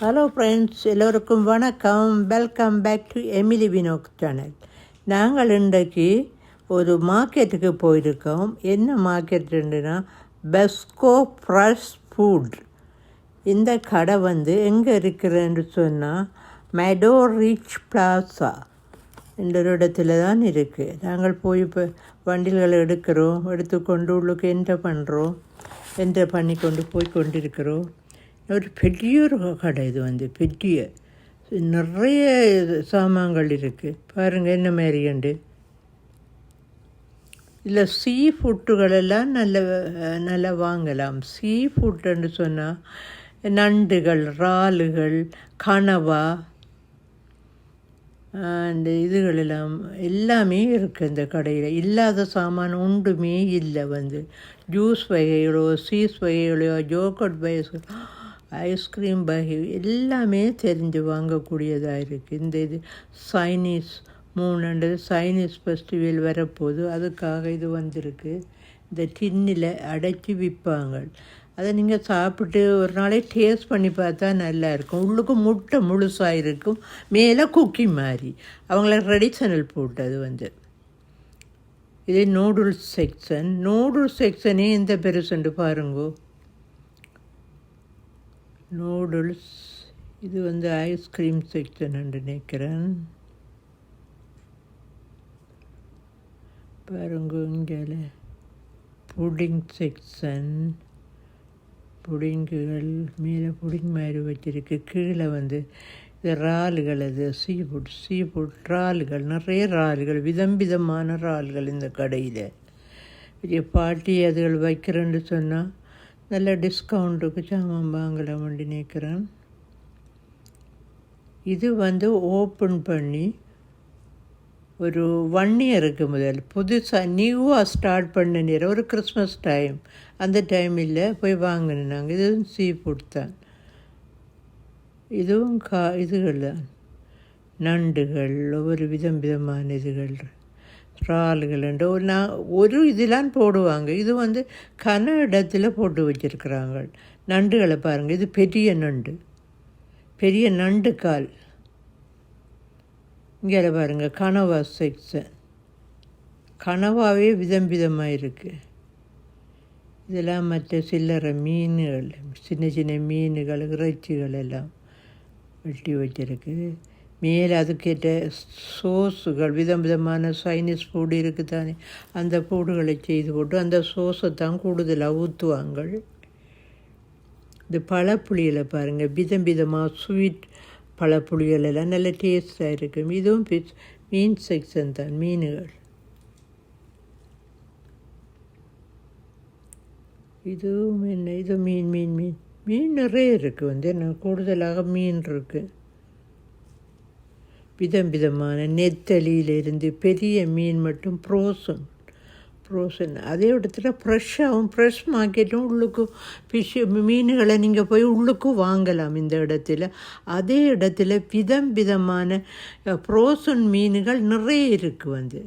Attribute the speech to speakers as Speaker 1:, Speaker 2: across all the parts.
Speaker 1: Hello friends எல்லோருக்கும் வணக்கம். Welcome back to Emily வினோக் சேனல் நாங்கள் இன்றைக்கு ஒரு மார்க்கெட்டுக்கு போயிருக்கோம். என்ன மார்க்கெட்டுன்னா பெஸ்கோ ஃப்ரெஷ் ஃபுட் இந்த கடை வந்து எங்கே இருக்கிறேன்னு சொன்னால் மெடோ ரிச் பிளாசா என்ற ஒரு இடத்துல தான் இருக்குது நாங்கள் போய் இப்போ வண்டில்களை எடுக்கிறோம் எடுத்துக்கொண்டு உள்ளுக்கு என்டர் பண்ணுறோம் என்டர் பண்ணி கொண்டு போய் கொண்டிருக்கிறோம். ஒரு பெரிய ஒரு கடை இது வந்து பெரிய. நிறைய சாமான்கள் இருக்குது பாருங்கள் என்ன மாதிரி உண்டு? இல்லை சீ ஃபுட்டுகளெல்லாம் நல்ல நல்லா வாங்கலாம். சீ ஃபுட்டுன்னு சொன்னால் நண்டுகள் இறாலுகள் கனவா அந்த இதுகளெல்லாம் எல்லாமே இருக்குது இந்த கடையில். இல்லாத சாமான் ஒன்றுமே இல்லை வந்து. ஜூஸ் வகைகளோ சீஸ் வகைகளோ ஜோக்கட் பைஸ் ஐஸ்கிரீம் வகை எல்லாமே தெரிஞ்சு வாங்கக்கூடியதாக இருக்குது இந்த இது சைனீஸ் மூணுன்றது சைனீஸ் ஃபெஸ்டிவல் வரப்போகுது. அதுக்காக இது வந்திருக்கு. இந்த டின்னில் அடைச்சி விற்பாங்க. அதை நீங்கள் சாப்பிட்டு ஒரு நாளே டேஸ்ட் பண்ணி பார்த்தா நல்லா இருக்கும். உள்ளுக்கு முட்டை முழுசாக இருக்கும். மேலே குக்கி மாதிரி. அவங்கள ட்ரெடிஷனல் போட்டது வந்து. இது நூடுல்ஸ் செக்ஷன் நூடுல்ஸ் செக்ஷனே எந்த பெருசுண்டு பாருங்கோ. நூடுல்ஸ். இது வந்து ஐஸ்கிரீம் செக்ஷன் நினைக்கிறேன். பாருங்க இங்கே புடிங் செக்ஷன். புடிங்குகள் மேலே புடிங் மாதிரி வச்சுருக்கு. கீழே வந்து இது இறாலுகள் அது சீ ஃபுட் சீ ஃபுட் இறாலுகள் நிறைய இறாலுகள் விதம் விதமான இறால்கள் இந்த கடையில். பெரிய பாட்டி அதுகள் வைக்கிறேன்னு சொன்னால் நல்ல டிஸ்கவுண்ட்டுக்கு சாமான் வாங்கலாம் வண்டி நிற்கிறேன் இது வந்து ஓப்பன் பண்ணி ஒரு ஒன் இயருக்கு முதல் புதுசாக நியூவாக ஸ்டார்ட் பண்ண நேரம் ஒரு கிறிஸ்மஸ் டைம் அந்த டைமில் போய் வாங்கினோம் நாங்கள் இதுவும் சீ ஃபுட் தான். இதுவும் கா இதுகள் தான். நண்டுகள் ஒவ்வொரு விதம் விதமான இதுகள் இறால்கள் ஒரு நான் ஒரு இதெல்லாம் போடுவாங்க. இது வந்து கன இடத்துல போட்டு வச்சுருக்குறாங்க. நண்டுகளை பாருங்கள் இது பெரிய நண்டு. பெரிய நண்டு கால். இங்கே பாருங்கள் கனவா செக்ஷன் கனவாவே விதம் விதமாக இருக்குது இதெல்லாம் மற்ற சில்லறை மீன்கள் சின்ன சின்ன மீன்கள் இறைச்சிகள் எல்லாம் வெட்டி வச்சிருக்கு. மேலே அதுக்கேற்ற சோஸுகள் விதம் விதமான சைனீஸ் ஃபுட் இருக்குது தானே அந்த ஃபுட்டுகளை செய்து போட்டு அந்த சோஸை தான் கூடுதலாக ஊற்றுவாங்க இந்த பழப்புளியில் பாருங்கள் விதம் விதமாக ஸ்வீட் பழப்புளிகள் எல்லாம் நல்ல டேஸ்ட்டாக இருக்கும் இதுவும் பிஸ் மீன் செக்ஷன் தான் மீன்கள். இதுவும் என்ன இது மீன் மீன் மீன். மீன் நிறைய இருக்குது வந்து என்ன கூடுதலாக மீன் இருக்குது விதம் விதமான நெத்தலியிலிருந்து பெரிய மீன் மட்டும் ப்ரோசன் ப்ரோசன் அதே இடத்துல ஃப்ரெஷ்ஷாகவும் ஃப்ரெஷ் மார்க்கெட்டும் உள்ளுக்கு ஃபிஷ் மீன்களை நீங்கள் போய் உள்ளுக்கும் வாங்கலாம் இந்த இடத்துல. அதே இடத்துல விதம் விதமான ஃப்ரோசன் மீன்கள் நிறைய இருக்குது வந்து.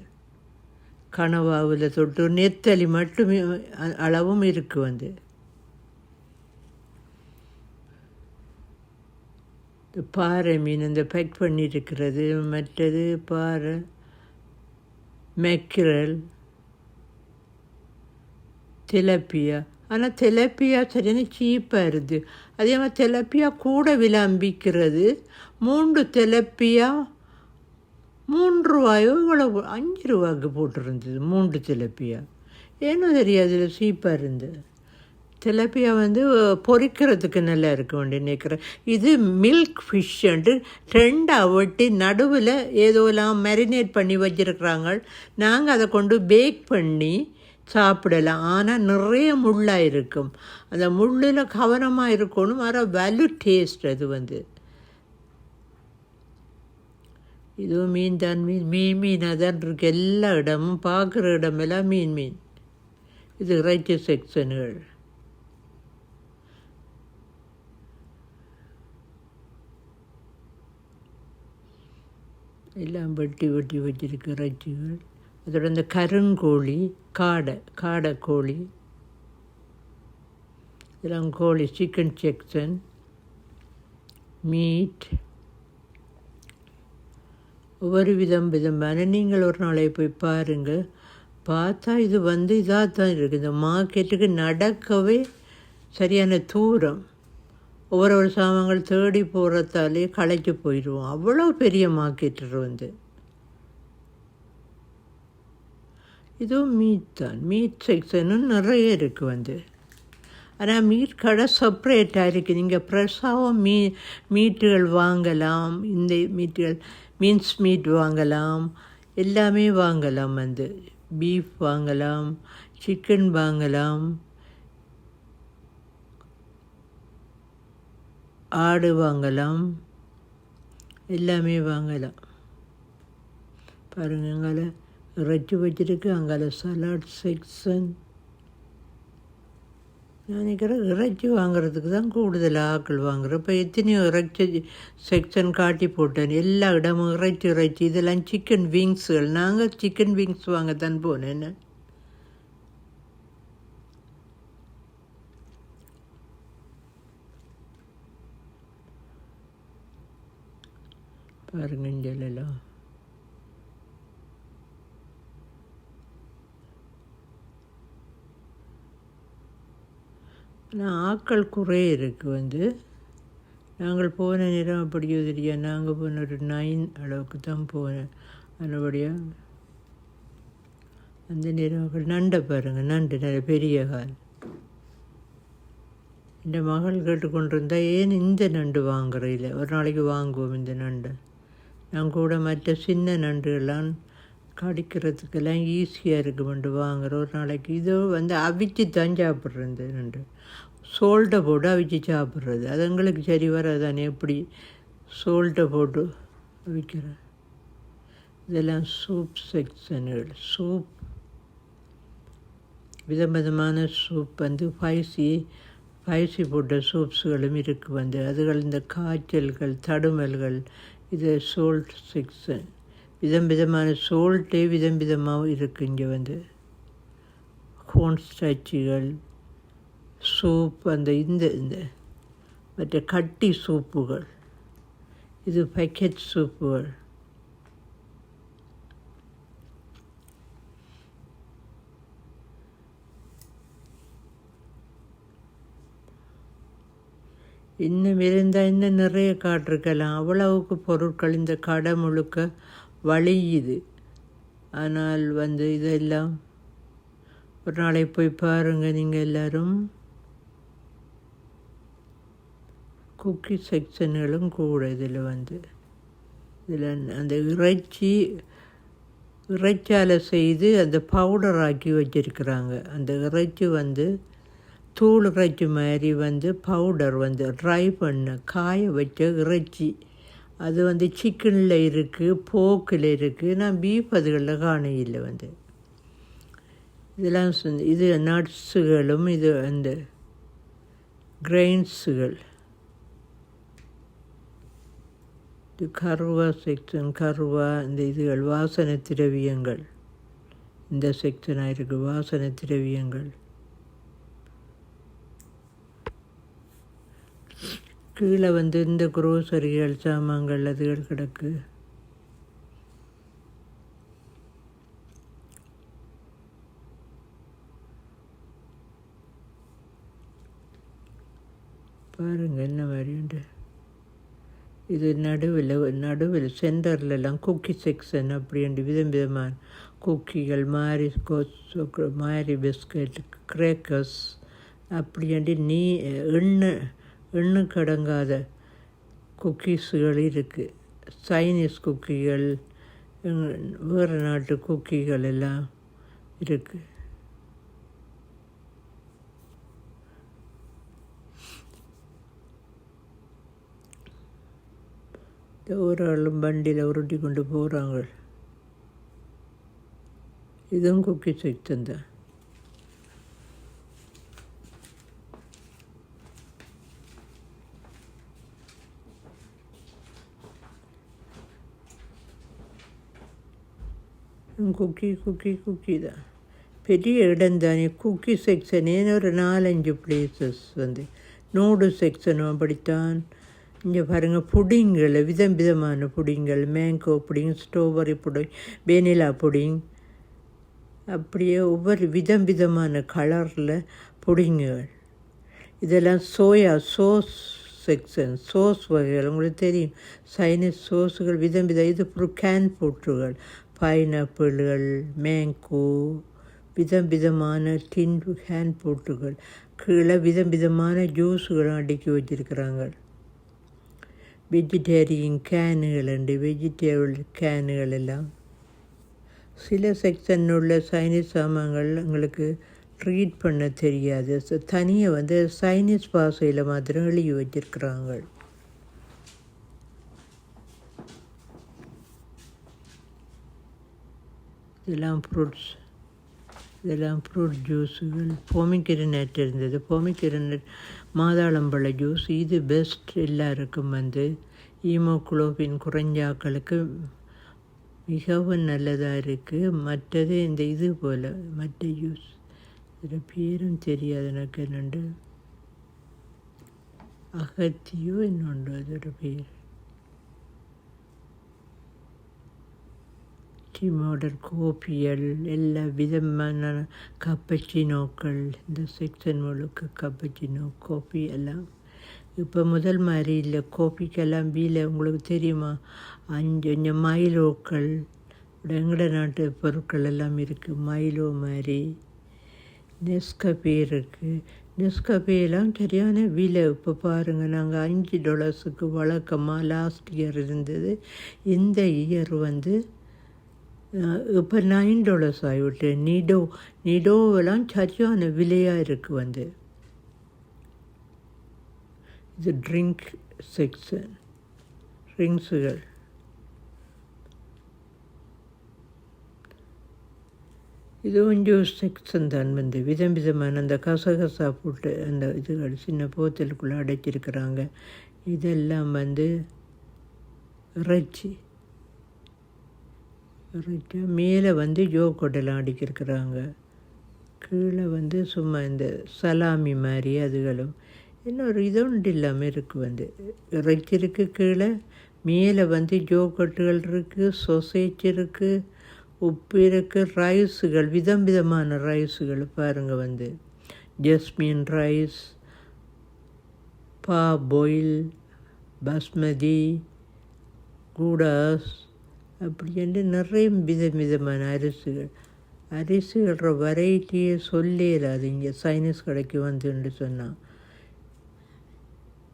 Speaker 1: கனவாவில் தொட்டு நெத்தலி மட்டுமே அளவும் இருக்குது வந்து. பாறை மீன் இந்த பேக் பண்ணியிருக்கிறது மற்றது பாறை மெக்கிரல் திலப்பியா ஆனால் தெலப்பியா சரியான சீப்பாக இருக்குது அதே மாதிரி தெலப்பியா கூட விளம்பிக்கிறது. மூன்று தெலப்பியா மூன்று ரூபாயோ இவ்வளோ அஞ்சு ரூபாய்க்கு போட்டிருந்தது மூன்று தெலப்பியா ஏன்னோ தெரியாது சீப்பாக இருந்தது திலப்பியா வந்து பொரிக்கிறதுக்கு நல்லா இருக்க வேண்டிய நினைக்கிறேன். இது மில்க் ஃபிஷ்ஷுன்ட்டு ரெண்டாக ஒட்டி நடுவில் ஏதோலாம் மேரினேட் பண்ணி வச்சுருக்குறாங்க நாங்கள் அதை கொண்டு பேக் பண்ணி சாப்பிடலாம். ஆனால் நிறைய முள்ளாக இருக்கும். அந்த முள்ளில் கவனமாக இருக்கணும். வர வலு டேஸ்ட் அது வந்து. இதுவும் மீன் தான். மீன் மீன் மீனாக தான் இருக்குது எல்லா இடமும் பார்க்குற இடமெல்லாம் மீன் மீன். இது இறைச்சி செக்ஷனுகள் எல்லாம் வெட்டி வெட்டி வச்சிருக்கு இறைச்சிகள். அதோட இந்த கருங்கோழி காடை காடை கோழி. இதெல்லாம் கோழி சிக்கன் செக்ஷன் மீட் ஒவ்வொரு விதம் விதமான நீங்கள் ஒரு நாளை போய் பாருங்கள். பார்த்தா இது வந்து இதாக தான் இருக்குது. இந்த மார்க்கெட்டுக்கு நடக்கவே சரியான தூரம். ஒவ்வொரு ஒரு சாமான்கள் தேடி போகிறதாலே களைக்கு போயிடுவோம். அவ்வளோ பெரிய மார்க்கெட்டு வந்து. இதுவும் மீட் தான். மீட் செக்ஷனும் நிறைய இருக்குது வந்து. ஆனால் மீட் கடை செப்பரேட்டாக இருக்குது நீங்கள் ஃப்ரெஷ்ஷாகவும் மீ மீட்டுகள் வாங்கலாம். இந்த மீட்டுகள் மீன்ஸ் மீட் வாங்கலாம். எல்லாமே வாங்கலாம் வந்து. பீஃப் வாங்கலாம். சிக்கன் வாங்கலாம். ஆடு வாங்கலாம் எல்லாமே வாங்கலாம். பாருங்கள் அங்கால இறைச்சி வச்சுருக்கு அங்கால சலாட் செக்ஷன் நான் நினைக்கிறேன் இறைச்சி வாங்குறதுக்கு தான் கூடுதல் ஆக்கள் வாங்குகிறேன் இப்போ எத்தனையோ இறைச்சி செக்ஷன் காட்டி போட்டேன். எல்லா இடமும் இறைச்சி இறைச்சி. இதெல்லாம் சிக்கன் விங்ஸுகள் நாங்கள் சிக்கன் விங்ஸ் வாங்க தான் போனேன். பாருங்க இங்கெல்லாம். ஆனால் ஆக்கள் குறை இருக்குது வந்து. நாங்கள் போன நேரம் அப்படியோ தெரியா நாங்கள் போன ஒரு நைன் அளவுக்கு தான் போனேன். நல்லபடியாக அந்த நேரம் நண்டை பாருங்கள் நண்டு நிறைய பெரிய கால் இந்த மகள் கேட்டுக்கொண்டிருந்தால் ஏன் இந்த நண்டு வாங்குறையில் ஒரு நாளைக்கு வாங்குவோம் இந்த நண்டை. நான் கூட மற்ற சின்ன நண்டுகள்லாம் கடிக்கிறதுக்கெல்லாம் ஈஸியாக இருக்குமெண்டு வாங்குற ஒரு நாளைக்கு. இதோ வந்து அவிச்சு தான் சாப்பிட்றது நண்டு. சோல்ட்டை போட்டு அவிச்சு சாப்பிட்றது. அது எங்களுக்கு சரி வராதானே? எப்படி சோல்ட்டை போட்டு அவிக்கிறேன் இதெல்லாம் சூப் செக்ஷனுகள் சூப் விதம் விதமான சூப் வந்து ஃபைசி ஃபைசி போட்ட சூப்ஸுகளும் இருக்குது வந்து அதுகள் இந்த காய்ச்சல்கள் தடுமல்கள் இது சோல்ட் செக்ஷன் விதம் விதமான சோல்ட்டே விதம் விதமாக இருக்குது இங்கே வந்து ஹோன் ஸ்டாச்சுகள் சூப் அந்த இந்த இந்த மற்ற கட்டி சூப்புகள். இது பக்கெட் சூப்புகள். இன்னும் இருந்தால் இன்னும் நிறைய காட்டிருக்கலாம். அவ்வளவுக்கு பொருட்கள் இந்த கடை முழுக்க வழியுது. ஆனால் வந்து இதெல்லாம் ஒரு நாளை போய் பாருங்கள் நீங்கள் எல்லோரும். குக்கி செக்ஷன்களும் கூட இதில் வந்து. இதில் அந்த இறைச்சி இறைச்சால் செய்து அந்த பவுடர் ஆக்கி வச்சிருக்கிறாங்க. அந்த இறைச்சி வந்து தூள் இறைச்சி மாதிரி வந்து பவுடர் வந்து ட்ரை பண்ண காய வச்ச இறைச்சி. அது வந்து சிக்கனில் இருக்குது போக்கில் இருக்குது நான் பீஃப் அதுகளில் காணையில் வந்து. இதெல்லாம் இது நட்ஸுகளும் இது அந்த கிரெயின்ஸுகள் இது கருவா செக்ஷன் கருவா இந்த இதுகள் வாசனை திரவியங்கள். இந்த செக்ஷனாக இருக்குது வாசனை திரவியங்கள். கீழே வந்து இந்த குரோசரிகள் சாமான்கள் அதுகள் கிடக்கு. பாருங்கள் என்ன மாதிரி உண்டு. இது நடுவில் நடுவில் சென்டர்லலாம் குக்கி செக்ஷன் அப்படின்ட்டு விதம் விதமான குக்கிகள் மாரி மாரி பிஸ்கட் கிரேக்கர்ஸ் அப்படின்ட்டு நீ எண்ணெய் எண்ணுக்கடங்காத குக்கீஸுகள் இருக்குது சைனீஸ் குக்கிகள் வேறு நாட்டு குக்கிகள் எல்லாம் இருக்குது ஒரு ஆளும் வண்டியில் உருட்டி கொண்டு போகிறாங்க இதுவும் குக்கி செக்ஷன் தான் குக்கி குக்கி குக்கி தான் பெரிய இடம் தானே குக்கி செக்ஷனே ஒரு நாலஞ்சு பிளேசஸ் வந்து நூடு செக்ஷனும் அப்படித்தான் இங்கே பாருங்கள் புடிங்கள் விதம் விதமான புடிங்கள் mango pudding strawberry pudding vanilla pudding அப்படியே ஒவ்வொரு விதம் விதமான கலரில் புடிங்குகள் இதெல்லாம் சோயா சோஸ் செக்ஷன் சோஸ் வகைகள் உங்களுக்கு தெரியும் சைனீஸ் சோஸுகள் விதம் விதம் இது அப்புறம் கேன் போட்டுகள் பைனாப்பிள்கள் மேங்கோ விதம் விதமான டின் ஹேண்ட் போட்டுகள் கீழே விதம் விதமான ஜூஸுகளும் அடுக்கி வச்சிருக்கிறாங்க. வெஜிடேரியன் கேனுகள் உண்டு வெஜிடேபிள் கேனுகள் எல்லாம். சில செக்ஷன் உள்ள சைனீஸ் சாமான்கள் எங்களுக்கு ரீட் பண்ண தெரியாது. தனியாக வந்து சைனீஸ் பாஷையில் மாத்திரம் எழுதி வச்சிருக்கிறாங்க. இதெல்லாம் ஃப்ரூட்ஸ் இதெல்லாம் ஃப்ரூட் ஜூஸுகள் பொமிக்கிரனட் இருந்தது. பொமிக்கிரனட் மாதாளம்பழ ஜூஸ் இது பெஸ்ட் எல்லாருக்கும் வந்து. ஈமோக்ளோபின் குறைஞ்சாக்களுக்கு மிகவும் நல்லதாக இருக்குது மற்றது இந்த இது போல் மற்ற ஜூஸ். இதில் பேரும் தெரியாது எனக்கு என்னண்டு அகத்தியோ என்னொன்று அதோட பேர். டீமோடர் கோப்பியல் எல்லா விதமான கப்பச்சினோக்கள் இந்த செக்ஷன் முழுக்க கப்பச்சினோ கோப்பி எல்லாம். இப்போ முதல் மாதிரி இல்லை கோப்பிக்கெல்லாம் வீல உங்களுக்கு தெரியுமா? அஞ்சு கொஞ்சம் மைலோக்கள் எங்கட நாட்டு பொருட்கள் எல்லாம் இருக்குது மைலோ மாதிரி நெஸ்கபே இருக்குது நெஸ்கபேலாம் சரியான விலை. இப்போ பாருங்கள் நாங்கள் அஞ்சு டாலர்ஸுக்கு வழக்கமாக லாஸ்ட் இயர் இருந்தது. இந்த இயர் வந்து இப்போ நைன் டாலர்ஸ் ஆகிவிட்டு நிடோ நிடோவெல்லாம் சரியான விலையாக இருக்குது வந்து. இது ட்ரிங்க் செக்ஷன் ட்ரிங்க்ஸுகள் இது கொஞ்சம் செக்ஷன் தான் வந்து. விதம் விதமான அந்த கசகசா போட்டு அந்த இதுகள் சின்ன போத்தலுக்குள்ளே அடைச்சிருக்கிறாங்க. இதெல்லாம் வந்து இறைச்சி. இறைச்சி மேலே வந்து ஜோக்கோட்டெல்லாம் அடிக்கிருக்கிறாங்க கீழே வந்து சும்மா இந்த சலாமி மாதிரி அதுகளும். இன்னொரு இது ஒன்று இல்லாமல் இருக்குது வந்து. இறைச்சிருக்கு கீழே மேலே வந்து ஜோக்கட்டுகள் இருக்குது சொசைட்டி இருக்குது உப்பு இருக்குது ரைஸுகள் விதம் விதமான ரைஸுகள் பாருங்கள் வந்து. ஜஸ்மின் ரைஸ் பா பாயில் பாஸ்மதி கூடாஸ் அப்படின்ட்டு நிறைய விதம் விதமான அரிசிகள். அரிசிகள வெரைட்டியே சொல்லிடாது இங்கே சைனீஸ் கடைக்கு வந்துன்னு சொன்னால்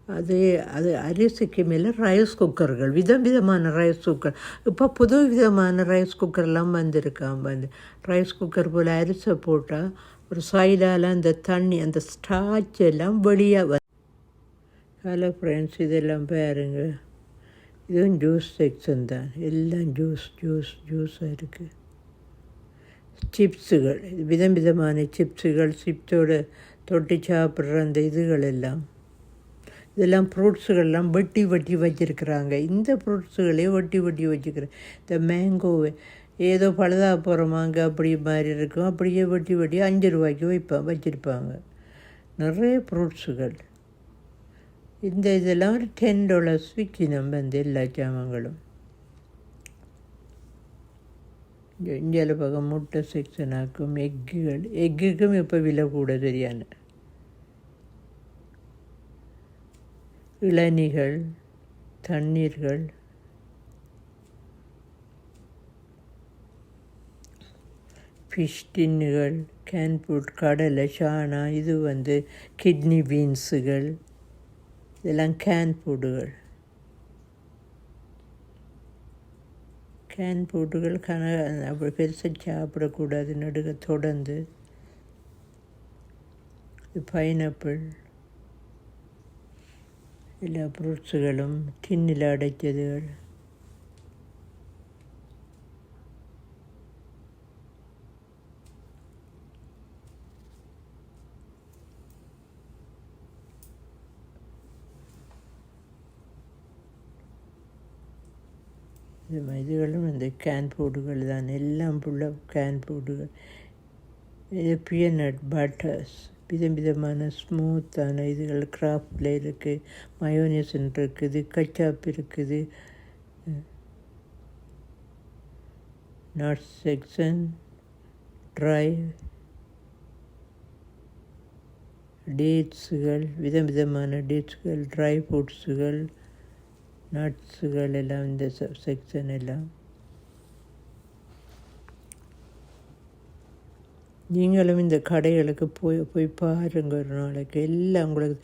Speaker 1: அது அது அரிசிக்கு மேலே ரைஸ் குக்கர்கள் விதம் விதமான ரைஸ் குக்கர் இப்போ புது விதமான ரைஸ் குக்கர்லாம் வந்திருக்கான் வந்து ரைஸ் குக்கர் போல் அரிசை போட்டால் ஒரு சைடால் அந்த தண்ணி அந்த ஸ்டாச் எல்லாம் வெளியாக வந்து ஹலோ ஃப்ரெண்ட்ஸ் இதெல்லாம் பாருங்கள் இதுவும் ஜூஸ் செக்ஷன் தான் எல்லாம் ஜூஸ் ஜூஸ் ஜூஸாக இருக்குது சிப்ஸுகள் விதம் விதமான சிப்ஸுகள் சிப்ஸோட தொட்டி சாப்பிட்ற அந்த இதுகள் எல்லாம் இதெல்லாம் ஃப்ரூட்ஸுகள்லாம் வெட்டி வெட்டி வச்சுருக்குறாங்க இந்த ஃப்ரூட்ஸுகளே வெட்டி வெட்டி வச்சுக்கிறேன் இந்த மேங்கோவை ஏதோ பழுதா போகிற மாங்க அப்படி மாதிரி இருக்கும் அப்படியே வெட்டி வெட்டி அஞ்சு ரூபாய்க்கு வைப்பான் வச்சுருப்பாங்க நிறைய ஃப்ரூட்ஸுகள் இந்த இதெல்லாம் ஒரு டென் டாலர்ஸ் விற்கணும் வந்து எல்லா சாமான்களும் இந்தியாவில் பக்கம் முட்டை செக்ஷனாக்கும் எக்குகள் எக்குக்கும் இப்போ விலை கூட சரியான. இளநிகள் தண்ணீர்கள். ஃபிஷ் டின்னுகள் கேன் ஃபுட் கடலை சாணா இது வந்து கிட்னி பீன்ஸுகள் இதெல்லாம் கேன் ஃபுட்டுகள் கேன் ஃபுட்டுகள் கன அப்படி பெருசாக சாப்பிடக்கூடாது நடுக தொடர்ந்து. பைனாப்பிள் எல்லா ஃப்ரூட்ஸுகளும் டின்னில் அடைச்சதுகள் இந்த இதுகளும் இந்த கேன் போர்டுகள் தான். எல்லாம் ஃபுல்லாக கேன் போர்டுகள் இது பியனட் பட்டர்ஸ் விதம் விதமான ஸ்மூத்தான இதுகள். கிராஃப்டில் இருக்குது. மயோனிசன் இருக்குது. கச்சாப் இருக்குது நட் செக்ஷன் ட்ரை டேட்ஸுகள் விதம் விதமான டேட்ஸுகள் ட்ரை ஃப்ரூட்ஸுகள் நட்ஸுகளெல்லாம் இந்த செக்ஷன் எல்லாம் நீங்களும் இந்த கடைகளுக்கு போய் போய் பாருங்க ஒரு நாளைக்கு. எல்லாம் உங்களுக்கு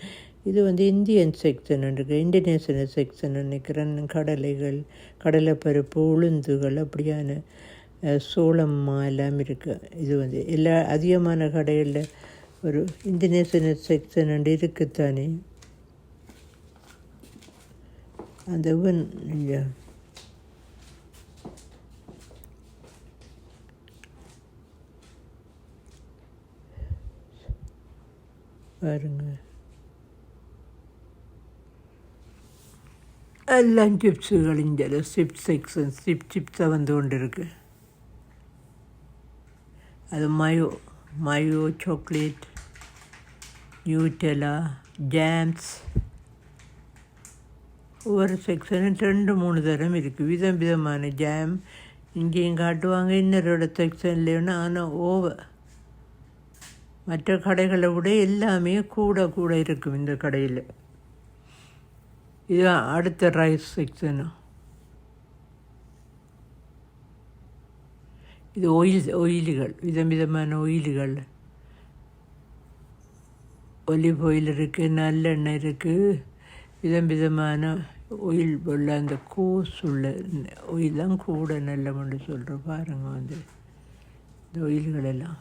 Speaker 1: இது வந்து இந்தியன் செக்ஷன் இருக்குது இந்தோனேஷியன் செக்ஷன் நினைக்கிறேன். கடலைகள் கடலைப்பருப்பு உளுந்துகள் அப்படியான அஹ், சோளம்மா எல்லாம் இருக்குது இது வந்து எல்லா அதிகமான கடைகளில் ஒரு இந்தோனேஷியன் செக்ஷன் இருக்குத்தானே. அந்த இவன் இல்லையா பாருங்க. எல்லாம் சிப்ஸுகள் இங்கே சிப் செக்ஷன் சிப் சிப்ஸாக வந்து கொண்டு இருக்கு அது mayo mayo chocolate Nutella jams ஒவ்வொரு செக்ஷனும் ரெண்டு மூணு தரம் இருக்குது விதம் விதமான ஜாம் இங்கேயும் காட்டுவாங்க. இன்னொரு செக்ஷன்லேயும் ஆனால் ஓவர் மற்ற கடைகளை விட எல்லாமே கூட கூட இருக்கும் இந்த கடையில். இது அடுத்த ரைஸ் செக்ஷனும் இது ஒயில் ஒயிலுகள் விதம் விதமான ஒயிலுகள் ஒலிவ் ஆயில் இருக்குது நல்லெண்ணெய் இருக்குது விதம் விதமான ஒயில் உள்ள அந்த கோஸ் உள்ள ஒயில் தான் கூட நல்லமென்று சொல்கிற பாருங்க வந்து. இந்த ஒயில்களெல்லாம்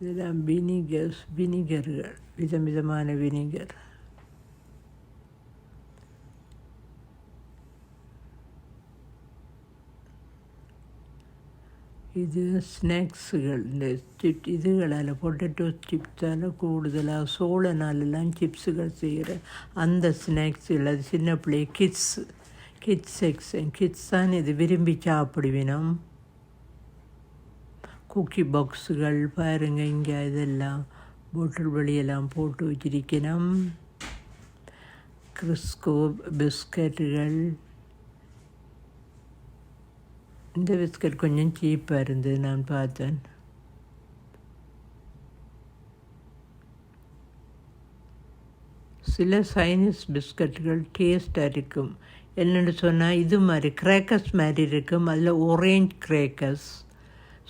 Speaker 1: இதெல்லாம் வினிகர்ஸ் வினிகர்கள் விதம் விதமான வினிகர். இது ஸ்நாக்ஸுகள். இந்த சிப் இதுகளால் பொட்டேட்டோ சிப்ஸால் கூடுதலாக சோளனாலெல்லாம் சிப்ஸுகள் செய்கிற அந்த ஸ்நாக்ஸுகள் அது சின்ன பிள்ளை கிட்ஸ் கிட்ஸ் செக்ஷன் கிட்ஸ் தான் இது விரும்பி சாப்பிடுவினோம். குக்கி பாக்ஸுகள் பாருங்க இங்கே இதெல்லாம் போட்டில் வெளியெல்லாம் போட்டு வச்சிருக்கணும் கிறிஸ்கோ பிஸ்கட்டுகள். இந்த பிஸ்கட் கொஞ்சம் சீப்பாக இருந்தது நான் பார்த்தேன். சில சைனீஸ் பிஸ்கட்டுகள் டேஸ்ட்டாக இருக்கும். என்னென்னு சொன்னால் இது மாதிரி கிரேக்கர்ஸ் மாதிரி இருக்கும். அதில் orange crackers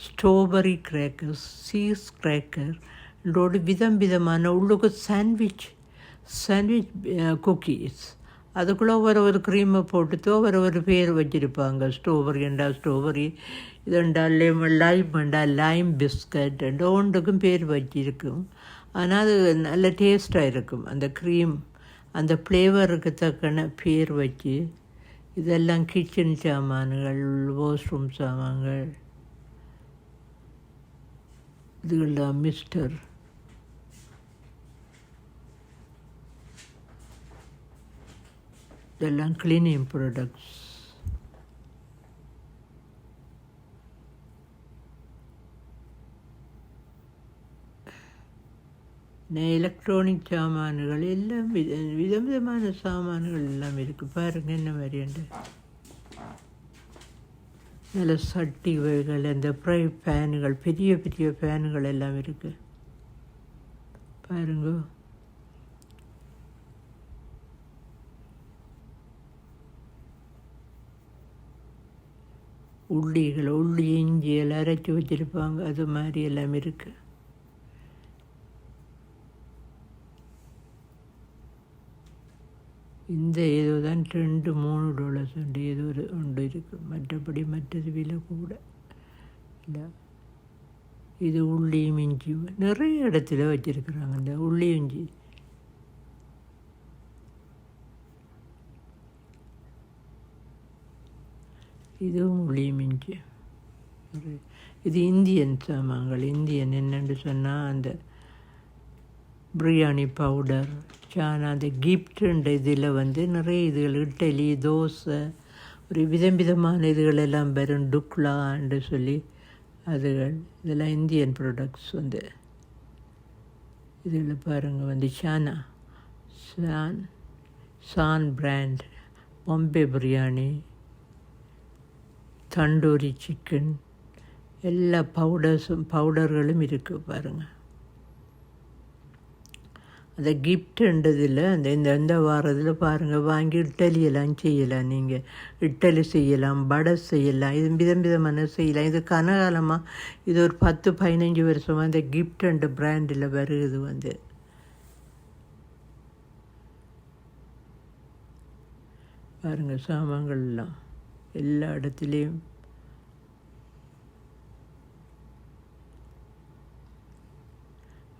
Speaker 1: strawberry crackers cheese cracker இதோடு விதம் விதமான உள்ளுக்கு சாண்ட்விச் சாண்ட்விச் குக்கீஸ் அதுக்குள்ளே ஒரு ஒரு க்ரீமை போட்டுத்தோ ஒரு ஒரு பேர் வச்சுருப்பாங்க. ஸ்ட்ராபெரிண்டா ஸ்ட்ராபெரி இதுண்டா லெமன் லைம்ண்டா லைம் பிஸ்கட் ரெண்டு ஒன்றுக்கும் பேர் வச்சிருக்கும். ஆனால் அது நல்ல டேஸ்ட்டாக இருக்கும். அந்த க்ரீம் அந்த ஃப்ளேவருக்கு தக்கன பேர் வச்சு இதெல்லாம் கிச்சன் சாமான்கள் வாஷ்ரூம் சாமான்கள் இதுகள்லாம் மிஸ்டர் இதெல்லாம் கிளீனிங் ப்ராடக்ட்ஸ் எலக்ட்ரானிக் சாமான்கள் எல்லாம் வித விதம் விதமான சாமான்கள் எல்லாம் இருக்குது பாருங்கள் என்ன மாதிரிண்டு நல்ல சட்டி வகைகள் அந்த ஃப்ரை ஃபேனுகள் பெரிய பெரிய ஃபேனுகள் எல்லாம் இருக்குது பாருங்க. உள்ளிகள் உள்ளி இஞ்சி எல்லாம் அரைச்சி வச்சுருப்பாங்க. அது மாதிரி எல்லாம் இருக்குது இந்த ஏதோ தான் ரெண்டு மூணு டாலர்ஸ் உண்டு ஏதோ ஒரு உண்டு இருக்குது மற்றபடி மற்றது விலை கூட. இல்லை இது உள்ளி மிஞ்சி நிறைய இடத்துல வச்சுருக்குறாங்க. இந்த உள்ளி இஞ்சி இதுவும் உள்ளியும் ஒரு- இது இந்தியன் சாமான்கள் இந்தியன் என்னென்னு சொன்னால் அந்த பிரியாணி பவுடர் சானா அந்த கிஃப்ட்ன்ற இதில் வந்து நிறைய இதுகள் இட்லி தோசை ஒரு விதம் விதமான இதுகள் எல்லாம் வரும் டுக்லான்னு சொல்லி அதுகள் இதெல்லாம் இந்தியன் ப்ராடக்ட்ஸ் வந்து. இதில் பாருங்கள் வந்து ஷானா Shan San brand Bombay biryani tandoori chicken எல்லா பவுடர்ஸும் பவுடர்களும் இருக்குது பாருங்கள் அந்த கிஃப்ட்ன்றதில் அந்த இந்த இந்த வாரத்தில் பாருங்கள் வாங்கி இட்டலியெல்லாம் செய்யலாம் நீங்கள் இட்டலி செய்யலாம் வடை செய்யலாம் இது விதம் விதமான செய்யலாம். இது கனகாலமாக இது ஒரு பத்து பதினஞ்சு வருஷமாக இந்த கிஃப்ட் பிராண்டில் வருது வந்து. பாருங்கள் சாமான்கள்லாம். எல்லா இடத்துலையும்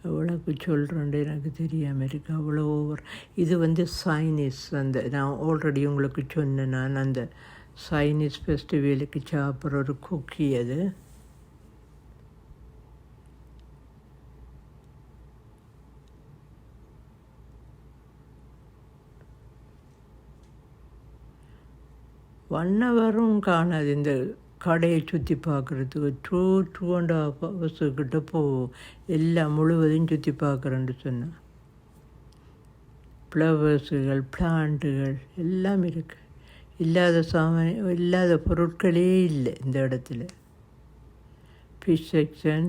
Speaker 1: எவ்வளோக்கு சொல்கிறேன்ட்டு எனக்கு தெரியாமல் இருக்குது அவ்வளோ ஓவர் இது வந்து சைனீஸ் அந்த நான் ஆல்ரெடி உங்களுக்கு சொன்னேன் நான் அந்த சைனீஸ் ஃபெஸ்டிவலுக்கு சாப்பிட்ற ஒரு குக்கி அது ஒன் காணாது. இந்த கடையை சுற்றி பார்க்குறதுக்கு டூ டூ அண்ட் ஹாஃப் ஹவர்ஸுக்கிட்ட போவோம் எல்லாம் முழுவதும் சுற்றி பார்க்குறேன்னு சொன்னேன் ஃப்ளவர்ஸுகள் பிளான்ட்டுகள் எல்லாம் இருக்குது இல்லாத சாமான் இல்லாத பொருட்களே இல்லை இந்த இடத்துல. ஃபிஷ் செக்ஷன்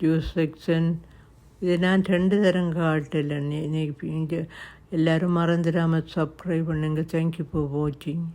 Speaker 1: ஜூஸ் செக்ஷன் இதை நான் ரெண்டு தரம் காட்டலை. இன்னைக்கு இங்கே எல்லோரும் மறந்துடாமல் சப்ஸ்கிரைப் பண்ணுங்கள் தேங்க்யூ ஃபார் வாட்சிங்